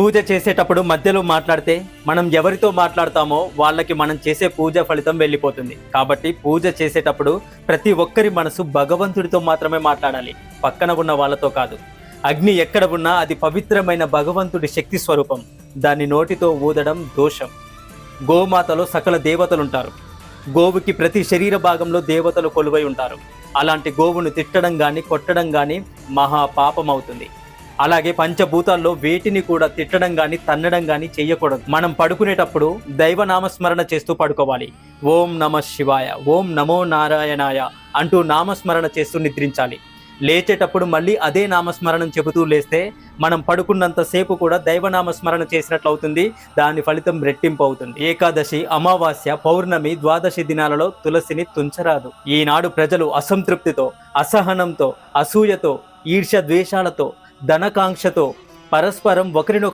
పూజ చేసేటప్పుడు మధ్యలో మాట్లాడితే మనం ఎవరితో మాట్లాడతామో వాళ్ళకి మనం చేసే పూజ ఫలితం వెళ్ళిపోతుంది. కాబట్టి పూజ చేసేటప్పుడు ప్రతి ఒక్కరి మనసు భగవంతుడితో మాత్రమే మాట్లాడాలి. పక్కన ఉన్న వాళ్ళతో కాదు. అగ్ని ఎక్కడ ఉన్నా అది పవిత్రమైన భగవంతుడి శక్తి స్వరూపం. దాన్ని నోటితో ఊదడం దోషం. గోమాతలో సకల దేవతలుంటారు. గోవుకి ప్రతి శరీర భాగంలో దేవతలు కొలువై ఉంటారు. అలాంటి గోవును తిట్టడం కానీ కొట్టడం కానీ మహా పాపం అవుతుంది అలాగే పంచభూతాల్లో వేటిని కూడా తిట్టడం కానీ తన్నడం కానీ చేయకూడదు. మనం పడుకునేటప్పుడు దైవ నామస్మరణ చేస్తూ పడుకోవాలి. ఓం నమ శివాయ ఓం నమో నారాయణాయ అంటూ నామస్మరణ చేస్తూ నిద్రించాలి. లేచేటప్పుడు మళ్ళీ అదే నామస్మరణం చెబుతూ లేస్తే మనం పడుకున్నంతసేపు కూడా దైవనామస్మరణ చేసినట్లు అవుతుంది. దాని ఫలితం రెట్టింపు అవుతుంది. ఏకాదశి అమావాస్య పౌర్ణమి ద్వాదశి దినాలలో తులసిని తుంచరాదు. ఈనాడు ప్రజలు అసంతృప్తితో అసహనంతో అసూయతో ఈర్ష్య ద్వేషాలతో ధనకాంక్షతో పరస్పరం ఒకరినొకరు